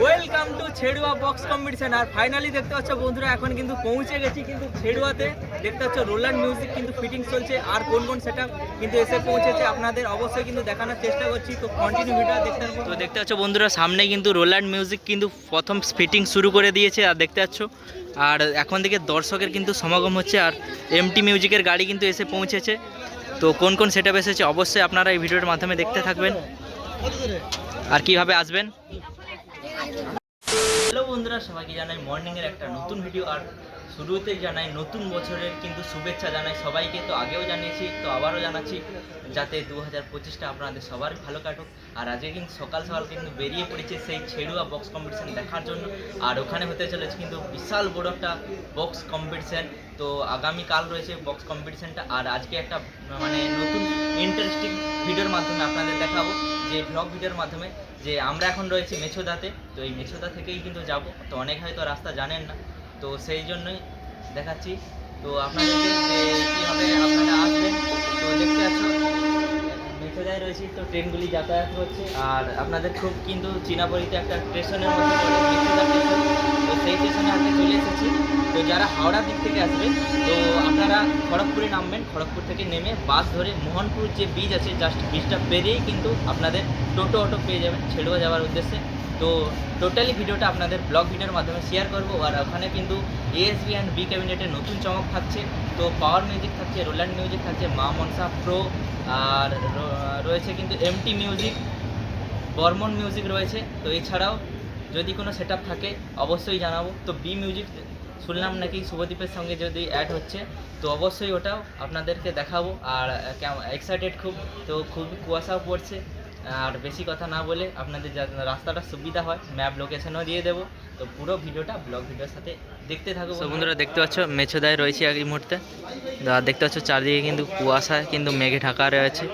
Welcome to Cherua box competition R finally দেখতে পাচ্ছ বন্ধুরা, এখন কিন্তু পৌঁছে গেছি কিন্তু ছেড়ুয়াতে দেখতে পাচ্ছ রোলার মিউজিক কিন্তু ফিটিং চলছে। আর কোন কোন সেটা কিন্তু এসে পৌঁছেছে, আপনাদের অবশ্যই কিন্তু দেখানোর চেষ্টা করছি। তো কন্টিনিউ ভিডিও দেখতে তো দেখতে পাচ্ছ বন্ধুরা, সামনে কিন্তু রোলার মিউজিক কিন্তু প্রথম ফিটিং শুরু করে দিয়েছে, আর দেখতে পাচ্ছ। আর এখন থেকে দর্শকের কিন্তু সমাগম হচ্ছে, আর এমটি মিউজিকের গাড়ি কিন্তু এসে পৌঁছেছে। তো কোন কোন সেটআপ এসেছে, অবশ্যই আপনারা এই ভিডিওর মাধ্যমে দেখতে থাকবেন। আর কীভাবে আসবেন? হ্যালো বন্ধুরা সবাইকে জানাই মর্নিংয়ের একটা নতুন ভিডিও আর শুরুতেই জানাই নতুন বছরের কিন্তু শুভেচ্ছা জানাই। সবাইকে তো আগেও জানিয়েছি, তো আবারও জানাচ্ছি যাতে দু হাজার পঁচিশটা আপনাদের সবার ভালো কাটুক। আর আজকে কিন্তু সকাল সকাল কিন্তু বেরিয়ে পড়েছে সেই ছেড়ুয়া বক্স কম্পিটিশন দেখার জন্য। আর ওখানে হতে চলেছে কিন্তু বিশাল বড় একটা বক্স কম্পিটিশন তো আগামী কাল রয়েছে বক্স কম্পিটিশনটা আর আজকে একটা মানে নতুন ইন্টারেস্টিং ভিডিওর মাধ্যমে আপনাদের দেখাবো। যে ব্লগ ভিডিওর মাধ্যমে যে আমরা এখন রয়েছি মেছোদাতে। তো এই মেছোদা থেকেই কিন্তু যাব। তো অনেক হয়তো রাস্তা জানেন না। তো সেই জন্যই দেখাচ্ছি। তো আপনাদেরকে যে কীভাবে আপনারা আসবেন, তো দেখতে পাচ্ছ মেছোদায় রয়েছি, তো ট্রেনগুলি যাতায়াত করছে আর আপনাদের খুব কিন্তু চিনাপরিতে একটা স্টেশনের মধ্যে পড়ে তো সেই স্টেশনে আজকে চলে এসেছি। তো যারা হাওড়ার দিক থেকে আসবে, তো আপনারা খড়গপুরে নামবেন। খড়গপুর থেকে নেমে বাস ধরে মোহনপুর যে ব্রিজ আছে জাস্ট ব্রিজটা পেরিয়েই কিন্তু আপনাদের টোটো অটো পেয়ে যাবেন। ছেড়ুয়া যাওয়ার উদ্দেশ্যে। তো টোটালি ভিডিওটা আপনাদের ব্লগ ভিডিওর মাধ্যমে শেয়ার করব। আর ওখানে কিন্তু এএসবি অ্যান্ড বি ক্যাবিনেটের নতুন চমক থাকছে। তো পাওয়ার মিউজিক থাকছে রোল্যান্ড মিউজিক থাকছে, মা মনসা প্রো আর রয়েছে কিন্তু এমটি মিউজিক বর্মন মিউজিক রয়েছে। তো এছাড়াও যদি কোনো সেট থাকে, অবশ্যই জানাব। তো বি মিউজিক শুনলাম নাকি শুভদীপের সঙ্গে যদি অ্যাড হচ্ছে, তো অবশ্যই ওটাও আপনাদেরকে দেখাবো। আর এক্সাইটেড খুব, তো খুব কুয়াশাও পড়ছে। আর বেশি কথা না বলে আপনাদের যাতে রাস্তাটা সুবিধা হয় ম্যাপ লোকেশনও দিয়ে দেবো। তো পুরো ভিডিওটা ব্লগ ভিডিওর সাথে দেখতে থাকব বন্ধুরা। দেখতে পাচ্ছ মেছোদায় রয়েছে এই মুহূর্তে। আর দেখতে পাচ্ছ চারদিকে কিন্তু কুয়াশায় কিন্তু মেঘে ঢাকা রয়েছে।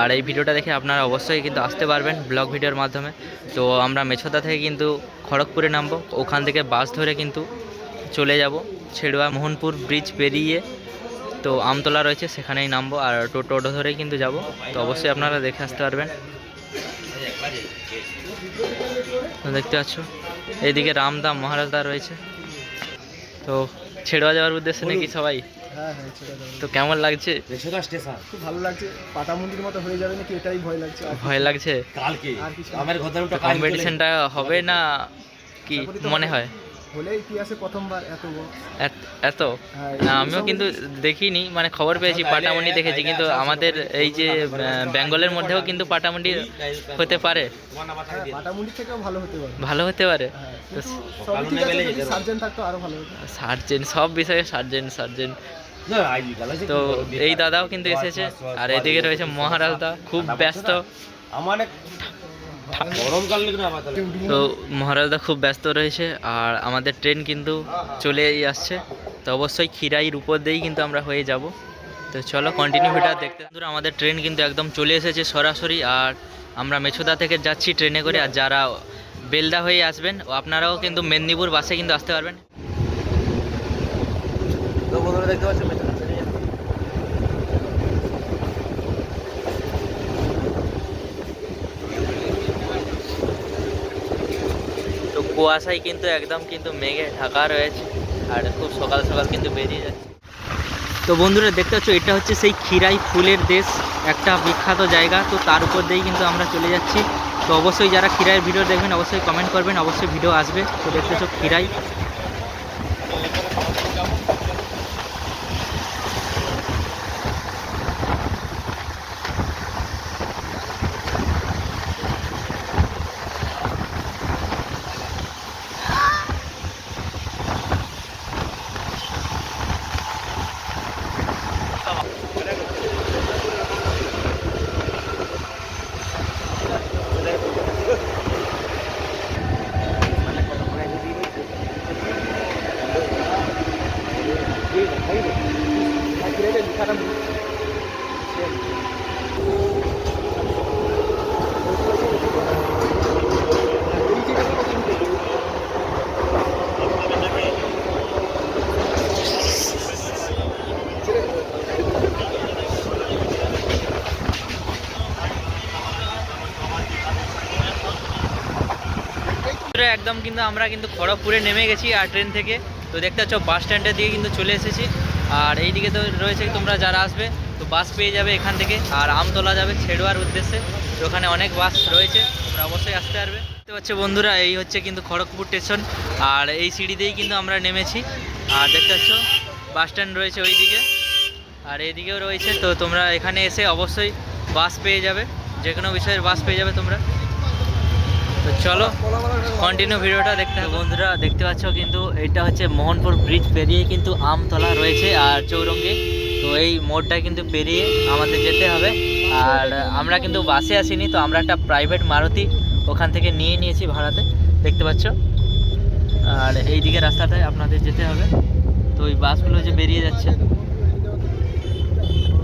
আর এই ভিডিওটা দেখে আপনারা অবশ্যই কিন্তু আসতে পারবেন ব্লগ ভিডিওর মাধ্যমে। তো আমরা মেছোদা থেকে কিন্তু খড়গপুরে নামবো। ওখান থেকে বাস ধরে কিন্তু চলে যাব। ছেড়ুয়া মোহনপুর ব্রিজ পেরিয়ে তো আমতলা রয়েছে সেখানেই নামবো। আর টোটো ধরেই কিন্তু যাব। তো অবশ্যই আপনারা দেখে আসতে পারবেন। দেখতে পাচ্ছ? এইদিকে রামদাম মহারাজদা রয়েছে। তো ছেড়া যাওয়ার উদ্দেশ্যে নাকি সবাই? হ্যাঁ হ্যাঁ। তো কেমন লাগছে? খুব ভালো লাগছে। পাটা মন্দির মতো হয়ে যাবে নাকি এটাই ভয় লাগছে? ভয় লাগছে? কালকে। আমার কম্পিটিশনটা হবে না কি তো মনে হয়? হলে ইতিহাসে প্রথমবার এত এত- হ্যাঁ, আমিও কিন্তু দেখিনি মানে খবর পেয়েছি পাটামুন্ডি দেখেছি কিন্তু আমাদের এই যে বেঙ্গলের মধ্যেও কিন্তু পাটামুন্ডি হতে পারে। হ্যাঁ, পাটা মন্দির থেকেও ভালো হতে পারে। ভালো হতে পারে। হ্যাঁ সার্জেন থাকতো আরও ভালো হতো। সার্জেন সব বিষয়ে সার্জেন সার্জেন তো এই দাদাও কিন্তু এসেছে আর এদিকে রয়েছে মহারাজদা খুব ব্যস্ত। আমার তো মহারাজদা খুব ব্যস্ত রয়েছে আর আমাদের ট্রেন কিন্তু চলেই আসছে। তো অবশ্যই খিরাইয়ের উপর দিয়েই কিন্তু আমরা হয়ে যাব। তো চলো কন্টিনিউ ভিডিও দেখতে। বন্ধুরা, আমাদের ট্রেন কিন্তু একদম চলে এসেছে সরাসরি আর আমরা মেছোদা থেকে যাচ্ছি ট্রেনে করে। আর যারা বেলদা হয়ে আসবেন ও আপনারাও কিন্তু মেদিনীপুর বাসে কিন্তু আসতে পারবেন। দেখতে পাচ্ছ মেট্রো ট্রেনে যাচ্ছে। তো কুয়াশায় কিন্তু একদম কিন্তু মেঘে ঢাকা রয়েছে আর খুব সকাল সকাল কিন্তু বেরিয়ে যাচ্ছে। তো বন্ধুরা দেখতে পাচ্ছ, এটা হচ্ছে সেই খিরাই ফুলের দেশ, একটা বিখ্যাত জায়গা। তো তার উপর দিয়েই কিন্তু আমরা চলে যাচ্ছি। তো অবশ্যই যারা খিরাইয়ের ভিডিও দেখবেন, অবশ্যই কমেন্ট করবেন, অবশ্যই ভিডিও আসবে। তো দেখতে পাচ্ছ খিরাই বন্ধুরা একদম কিন্তু আমরা কিন্তু খড়গপুরে নেমে গেছি আর ট্রেন থেকে। তো দেখতে পাচ্ছ, বাস স্ট্যান্ডের দিকে কিন্তু চলে এসেছি। আর এই দিকে তো রয়েছে তোমরা যারা আসবে, তো বাস পেয়ে যাবে এখান থেকে। আর আমতলা যাবে ছেড়োয়ার উদ্দেশ্যে। তো ওখানে অনেক বাস রয়েছে, তোমরা অবশ্যই আসতে পারবে। দেখতে পাচ্ছ বন্ধুরা, এই হচ্ছে কিন্তু খড়গপুর স্টেশন। আর এই সিঁড়িতেই কিন্তু আমরা নেমেছি। আর দেখতে পাচ্ছ, বাস স্ট্যান্ড রয়েছে ওই দিকে আর এইদিকেও রয়েছে, তো তোমরা এখানে এসে অবশ্যই বাস পেয়ে যাবে। যে কোনো বিষয়ের বাস পেয়ে যাবে তোমরা। তো চলো কন্টিনিউ ভিডিওটা দেখতে বন্ধুরা, দেখতে পাচ্ছ কিন্তু এটা হচ্ছে মোহনপুর ব্রিজ পেরিয়ে কিন্তু আমতলা রয়েছে আর চৌরঙ্গি। তো এই মোড়টা কিন্তু পেরিয়ে আমাদের যেতে হবে। আর আমরা কিন্তু বাসে আসিনি, তো আমরা একটা প্রাইভেট মারুতি ওখান থেকে নিয়ে নিয়েছি ভাড়াতে। দেখতে পাচ্ছ? আর এই দিকে রাস্তাটায় আপনাদের যেতে হবে। তো ওই বাসগুলো যে বেরিয়ে যাচ্ছে।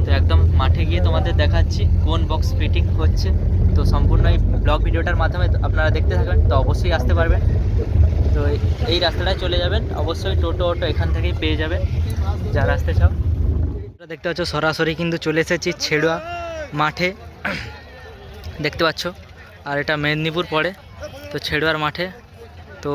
তো একদম মাঠে গিয়ে তোমাদের দেখাচ্ছি কোন বক্স ফিটিং হচ্ছে তো সম্পূর্ণ এই ব্লগ ভিডিওটার মাধ্যমে আপনারা দেখতে থাকবেন, তো অবশ্যই আসতে পারবেন। তো এই- রাস্তাটায় চলে যাবেন, অবশ্যই টোটো অটো এখান থেকেই পেয়ে যাবেন, যারা আসতে চাও। দেখতে পাচ্ছ, সরাসরি কিন্তু চলে এসেছি ছেড়ুয়া মাঠে, দেখতে পাচ্ছ। আর এটা মেদিনীপুর পড়ে, তো ছেড়ুয়ার মাঠে। তো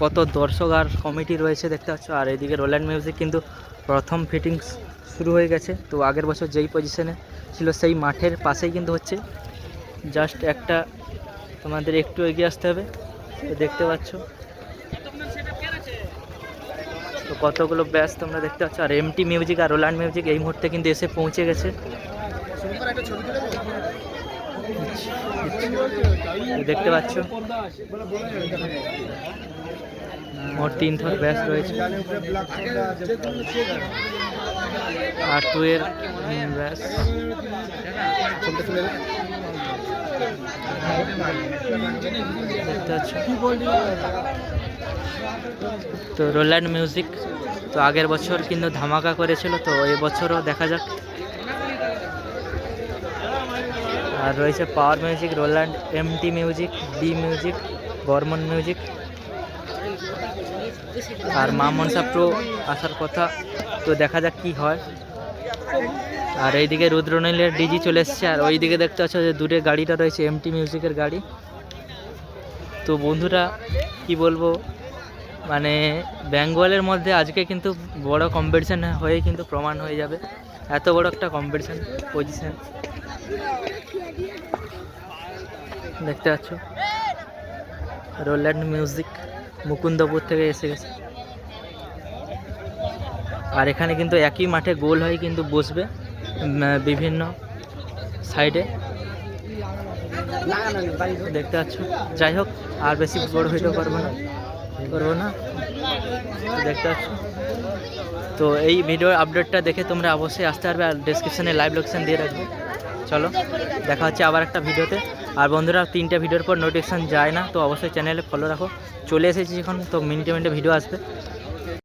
কত দর্শক আর কমিটি রয়েছে, দেখতে পাচ্ছ। আর এইদিকে রোল্যান্ড মিউজিক কিন্তু প্রথম ফিটিংস শুরু হয়ে গেছে। তো আগের বছর যেই পজিশনে ছিল, সেই মাঠের পাশেই কিন্তু হচ্ছে। জাস্ট একটা তোমাদের একটু এগিয়ে আসতে হবে, তো দেখতে পাচ্ছ। তো কতগুলো ব্যাস তোমরা দেখতে পাচ্ছ, আর এমটি মিউজিক আর রোল্যান্ড মিউজিক এই মুহূর্তে কিন্তু এসে পৌঁছে গেছে। দেখতে পাচ্ছ, মোট তিন থর ব্যাস রয়েছে। আর টু এর ব্যাস তো রোল্যান্ড মিউজিক, তো আগের বছর কিন্তু ধামাকা করেছিল, তো এবছরও দেখা যাক। আর রয়েছে power music, Roland MT music D music, Barman music. আর মা মনসা প্রো আসার কথা, তো দেখা যাক কি হয়। আর এইদিকে রুদ্রনীলের ডিজি চলে এসছে, আর ওইদিকে দেখতে পাচ্ছ যে দূরে গাড়িটা রয়েছে এমটি মিউজিকের গাড়ি। তো বন্ধুরা, কি বলব মানে বেঙ্গলের মধ্যে আজকে কিন্তু বড় কম্পিটিশান হয়ে কিন্তু প্রমাণ হয়ে যাবে। এত বড় একটা কম্পিটিশান পজিশান দেখতে পাচ্ছ? রোল্যান্ড মিউজিক মুকুন্দপুর থেকে এসে গেছে। আর এখানে কিন্তু একই মাঠে গোল হয়ে কিন্তু বসবে। বিভিন্ন সাইডে। দেখতে পাচ্ছ। যাই হোক, আর বেশি বড় ভিডিও করব না। করব না। দেখতে পাচ্ছ। তো এই ভিডিওর আপডেটটা দেখে তোমরা অবশ্যই আসতে পারবে আর ডিসক্রিপশানে লাইভ লোকেশান দিয়ে রাখবে। চলো, দেখা হচ্ছে আবার একটা ভিডিওতে। আর বন্ধুরা, তিনটে ভিডিওর পর নোটিফিকেশান যায় না, তো অবশ্যই চ্যানেলে ফলো রাখো। চলে এসেছি এখন তো মিনিটে মিনিটে ভিডিও আসবে।